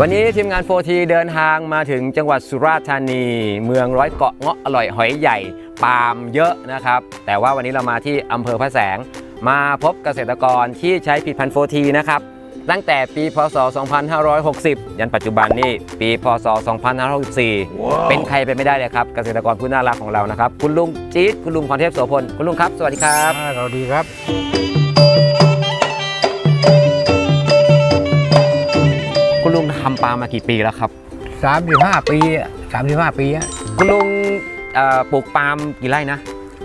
วันนี้ทีมงานโฟทีเดินทางมาถึงจังหวัดสุราษฎร์ธานี เมืองร้อยเกาะเงาะอร่อยหอยใหญ่ปาล์มเยอะนะครับ แต่ว่าวันนี้เรามาที่อำเภอพระแสง มาพบเกษตรกรที่ใช้ผลิดพันธุ์โฟทีนะครับ ตั้งแต่ปีพศ 2560 ยันปัจจุบันนี่ปีพศ 2564เป็นใครไปไม่ได้เลยครับ เกษตรกรผู้น่ารักของเรานะครับ คุณลุงจี๊ดคุณลุงพรเทพโสพลคุณลุงครับ สวัสดีครับอ่าเราดีครับำปาล์มมากี่ปีแล้วครับ 35 ปีอะ35 ปีอะคุณลุงเอ่อปลูกปาล์มกี่ไร่นะ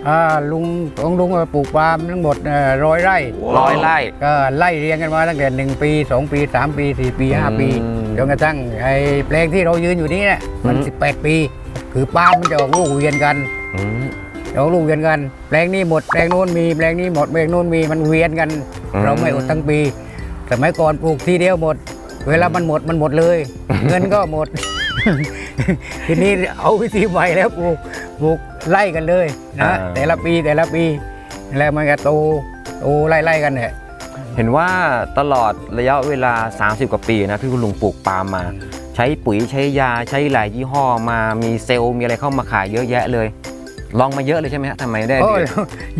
อ่าลุงของลุงปลูกปาล์มทั้งหมดร้อยไร่ ร้อยไร่ ก็ไล่เรียงกันมาตั้งแต่ 1 ปี 2 ปี 3 ปี 4 ปี 5 ปีอืมจนกระทั่งไอ้แปลงที่เรายืนอยู่นี้เนี่ยมัน อืม 18 ปี คือปาล์มมันจะออกลูกเวียนกันอืมออกลูกเวียนกัน แปลงนี้หมดแปลงโน้นมีแปลงนี้หมดแปลงโน้นมีมันเวียนกัน อืม เราไม่อดทั้งปี สมัยก่อนปลูกทีเดียวหมด เวลามันหมดมันหมดเลย เงินก็หมด ทีนี้เอาวิธีใหม่แล้วปลูกปลูกไล่กันเลยนะ แต่ละปีแต่ละปี แล้วมันก็โตโตไล่ไล่กันเนี่ยเห็นว่าตลอดระยะเวลา 30 กว่าปีนะที่คุณลุงปลูกปาล์มมา ใช้ปุ๋ยใช้ยาใช้หลายยี่ห้อมามีเซลล์มีอะไรเข้ามาขายเยอะแยะเลย ลองมาเยอะเลยใช่ไหมฮะทำไมได้โอ้ย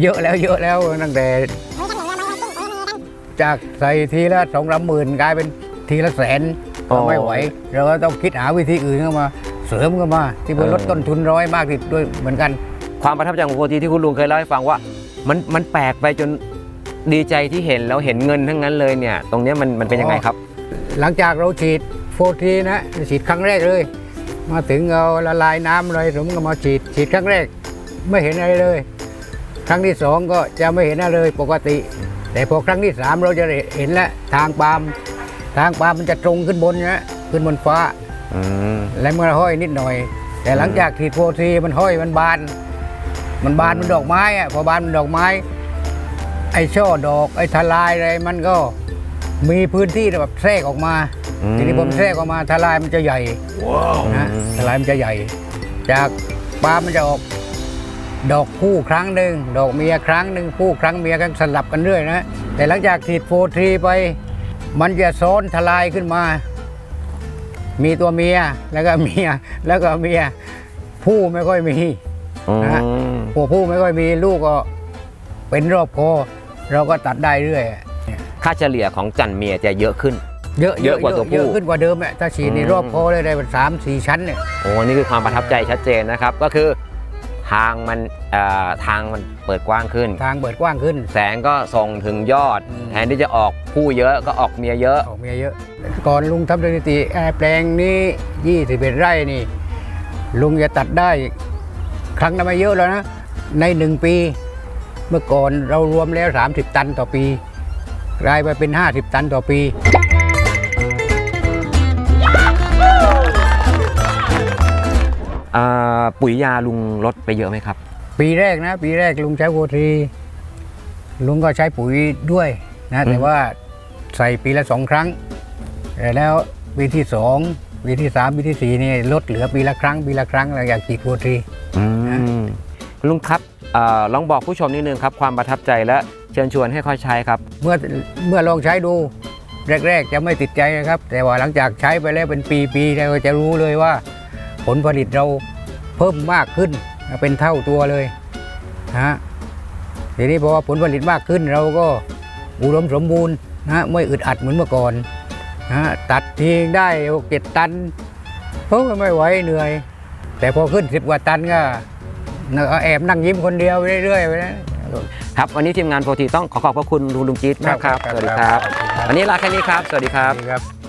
เยอะแล้วเยอะแล้วตั้งแต่ จากใส่ทีละสองสามหมื่นกลายเป็น ทีละแสนก็ไม่ไหว เราก็ต้องคิดหาวิธีอื่นเข้ามา เสริมเข้ามา ที่มันลดต้นทุนร้อยมากที่สุดด้วยเหมือนกัน ความประทับใจของโฟทีที่คุณลุงเคยเล่าให้ฟังว่า มันมันแปลกไปจนดีใจที่เห็นแล้วเห็นเงินทั้งนั้นเลยเนี่ย ตรงเนี้ยมันมันเป็นยังไงครับ หลังจากเราฉีดโฟทีนะฉีดครั้งแรกเลย มาถึงเอาละลายน้ำเลยผมก็มาฉีดฉีดครั้งแรก ไม่เห็นอะไรเลย ครั้งที่สองก็จะไม่เห็นอะไรเลยปกติ แต่พอครั้งที่สามเราจะเห็นแล้วทางปาล์ม ทางปาล์มมันจะตรงขึ้นบนนะขึ้นบนฟ้าอืมและมันห้อยนิดหน่อย แต่หลังจากฉีดโฟทีมันห้อยมันบาน มันบานมันดอกไม้อะพอบานมันดอกไม้ ไอ้ช่อดอกไอ้ทลายอะไรมันก็มีพื้นที่แบบแทรกออกมาอืมทีนี้ผมแทรกออกมาทลายมันจะใหญ่นะทลายมันจะใหญ่ จากปลาล์มมันจะออกดอกคู่ครั้งหนึ่งดอกเมียครั้งหนึ่งคู่ครั้งเมียกันสลับกันเรื่อยนะแต่หลังจากฉีดโฟทีไป มันจะซ้อนทลายขึ้นมา มีตัวเมียแล้วก็เมียแล้วก็เมียผู้ไม่ค่อยมีอืมนะผัวผู้ไม่ค่อยมีลูกก็เป็นรอบคอเราก็ตัดได้เรื่อยค่าเฉลี่ยของจันเมียจะเยอะขึ้น เยอะเยอะกว่าตัวผู้เยอะขึ้นกว่าเดิมอะถ้าฉีดในอืมรอบคอเลยได้เป็นสามสี่ชั้นเนี่ยโอ้นี่คือความประทับใจชัดเจนนะครับ ก็คือ ทางมันเอ่อทางมันเปิดกว้างขึ้น ทางเปิดกว้างขึ้น แสงก็ส่งถึงยอด อืม แทนที่จะออกผู้เยอะก็ออกเมียเยอะ ออกเมียเยอะ ก่อนลุงทำสถิติเอ่อแปลงนี้ยี่สิบเอ็ดไร่นี่ ลุงจะตัดได้ ครั้งละไม่เยอะแล้วนะ ในหนึ่งปี เมื่อก่อนเรารวมแล้ว 30 ตันต่อปีกลายไปเป็น 50 ตันต่อปี ปุ๋ยยาลุงลดไปเยอะไหมครับ ปีแรกนะ ปีแรกลุงใช้โวทีลุงก็ใช้ปุ๋ยด้วยนะอืมแต่ว่าใส่ปีละสองครั้งแต่แล้วปีที่สองปีที่สามปีที่สี่นี่ลดเหลือปีละครั้งปีละครั้งเราอยากฉีดโวทีอืมคุณลุงครับเออลองบอกผู้ชมนิดนึงครับ ความประทับใจและเชิญชวนให้ค่อยใช้ครับ เมื่อเมื่อลองใช้ดูแรก ๆ จะไม่ติดใจนะครับ แต่ว่าหลังจากใช้ไปแล้วเป็นปีๆเราก็จะรู้เลยว่า ผลผลิตเรา เพิ่มมากขึ้นเป็นเท่าตัวเลยนะฮะทีนี้พอผลผลิตมากขึ้นเราก็อุดมสมบูรณ์นะฮะไม่อึดอัดเหมือนเมื่อก่อนนะฮะตัดทิ้งได้หกเจ็ดตันเพราะไม่ไหวเหนื่อย แต่พอขึ้นสิบกว่าตันก็แอบนั่งยิ้มคนเดียวไปเรื่อยๆไปนะครับ วันนี้ทีมงานโฟทีต้องขอขอบพระคุณลุงลุงจี๊ดมากครับครับสวัสดีครับครับ วันนี้ลาแค่นี้ครับ สวัสดีครับครับ